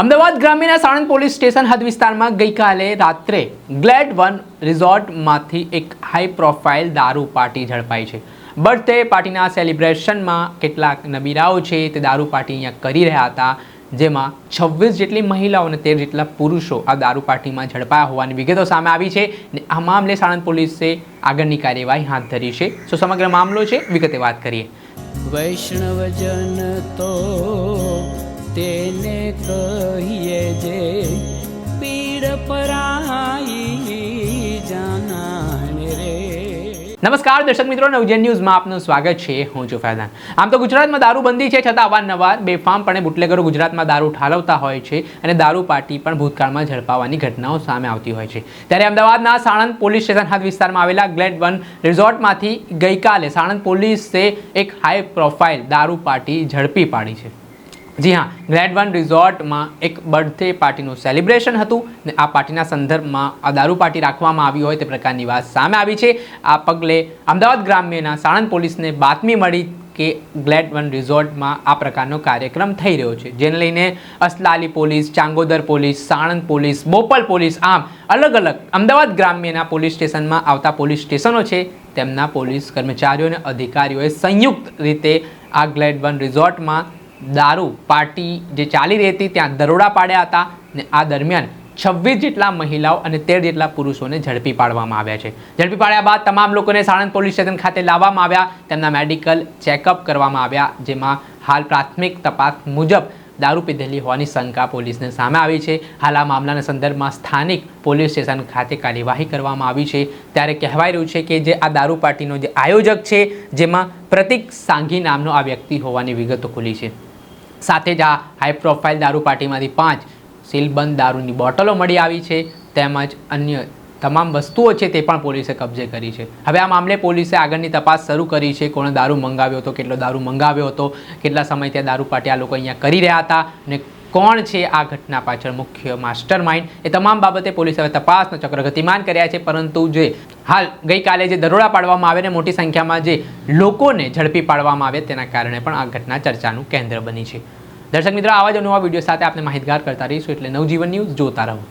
અમદાવાદ ગ્રામ્યના Sanand police station હદ વિસ્તારમાં ગઈકાલે રાત્રે ગ્લેડ વન રિઝોર્ટમાંથી એક હાઈ પ્રોફાઇલ દારૂ પાર્ટી ઝડપાઈ છે. બર્થડે પાર્ટીના સેલિબ્રેશનમાં કેટલાક નબીરાઓ છે તે દારૂ પાર્ટી અહીંયા કરી રહ્યા હતા, જેમાં છવ્વીસ જેટલી મહિલાઓ અને તેર જેટલા પુરુષો આ દારૂ પાર્ટીમાં ઝડપાયા હોવાની વિગતો સામે આવી છે અને આ મામલે સાણંદ પોલીસે આગળની કાર્યવાહી હાથ ધરી છે. સો સમગ્ર મામલો છે? વિગતે વાત કરીએ. વૈષ્ણવજન તો તેને કહીએ નમસ્કાર, દર્શક મિત્રો, નવજન ન્યૂઝમાં આપનું સ્વાગત છે. હું છું ફૈઝાન આમ તો ગુજરાતમાં દારૂબંધી છે છતાં અવારનવાર બેફામપણે બુટલેગરો ગુજરાતમાં દારૂ ઠાલવતા હોય છે અને દારૂ પાર્ટી પણ ભૂતકાળમાં ઝડપાવાની ઘટનાઓ સામે આવતી હોય છે. ત્યારે અમદાવાદના સાણંદ પોલીસ સ્ટેશન હાથ વિસ્તારમાં આવેલા ગ્લેડ વન રિઝોર્ટમાંથી ગઈકાલે સાણંદ પોલીસે એક હાઈ પ્રોફાઇલ દારૂ પાર્ટી ઝડપી પાડી છે. જી હા, ગ્લેડ વન રિઝોર્ટમાં એક બર્થડે પાર્ટીનું સેલિબ્રેશન હતું ને આ પાર્ટીના સંદર્ભમાં આ દારૂ પાર્ટી રાખવામાં આવી હોય તે પ્રકારની વાત સામે આવી છે. આ પગલે અમદાવાદ ગ્રામ્યના સાણંદ પોલીસને બાતમી મળી કે ગ્લેડ વન રિઝોર્ટમાં આ પ્રકારનો કાર્યક્રમ થઈ રહ્યો છે. જેને લઈને Aslali police, Changodar police, Sanand police, Bopal police આમ અલગ અલગ અમદાવાદ ગ્રામ્યના પોલીસ સ્ટેશનમાં આવતા પોલીસ સ્ટેશનો છે. તેમના પોલીસ કર્મચારીઓ અને અધિકારીઓએ સંયુક્ત રીતે આ ગ્લેડ વન રિઝોર્ટમાં દારૂ પાર્ટી જે ચાલી રહી હતી, ત્યાં દરોડા પાડ્યા હતા ને આ દરમિયાન છવ્વીસ જેટલા મહિલાઓ અને તેર જેટલા પુરુષોને ઝડપી પાડવામાં આવ્યા છે. ઝડપી પાડ્યા બાદ તમામ લોકોને સાણંદ પોલીસ સ્ટેશન ખાતે લાવવામાં આવ્યા. તેમના મેડિકલ ચેકઅપ કરવામાં આવ્યા, જેમાં હાલ પ્રાથમિક તપાસ મુજબ દારૂ પીધેલી હોવાની શંકા પોલીસને સામે આવી છે. હાલ આ મામલાના સંદર્ભમાં સ્થાનિક પોલીસ સ્ટેશન ખાતે કાર્યવાહી કરવામાં આવી છે. ત્યારે કહેવાય રહ્યું છે કે જે આ દારૂ પાર્ટીનો જે આયોજક છે, જેમાં પ્રતિક સાંઘી નામનો આ વ્યક્તિ હોવાની વિગતો ખુલી છે. સાથે જ આ હાઈ પ્રોફાઇલ દારૂ પાર્ટીમાંથી પાંચ સીલબંધ દારૂની બોટલો મળી આવી છે, તેમજ અન્ય તમામ વસ્તુઓ છે તે પણ પોલીસે કબજે કરી છે. હવે આ મામલે પોલીસે આગળની તપાસ શરૂ કરી છે, કોણે દારૂ મંગાવ્યો હતો, કેટલો દારૂ મંગાવ્યો હતો, કેટલા સમયથી આ દારૂ પાર્ટી આ લોકો અહીંયા કરી રહ્યા હતા, અને કોણ છે આ ઘટના પાછળ મુખ્ય માસ્ટર માઇન્ડ એ તમામ બાબતે પોલીસે હવે તપાસનો ચક્ર ગતિમાન કર્યા છે, પરંતુ જે હાલ ગઈકાલે જે દરોડા પાડવામાં આવે ને મોટી સંખ્યામાં જે લોકોને ઝડપી પાડવામાં આવે તેના કારણે પણ આ ઘટના ચર્ચાનું કેન્દ્ર બની છે. દર્શક મિત્રો, આવા જ નવા વીડિયો સાથે આપણે માહિતગાર કરતા રહીશું એટલે નવજીવન ન્યૂઝ જોતા રહો.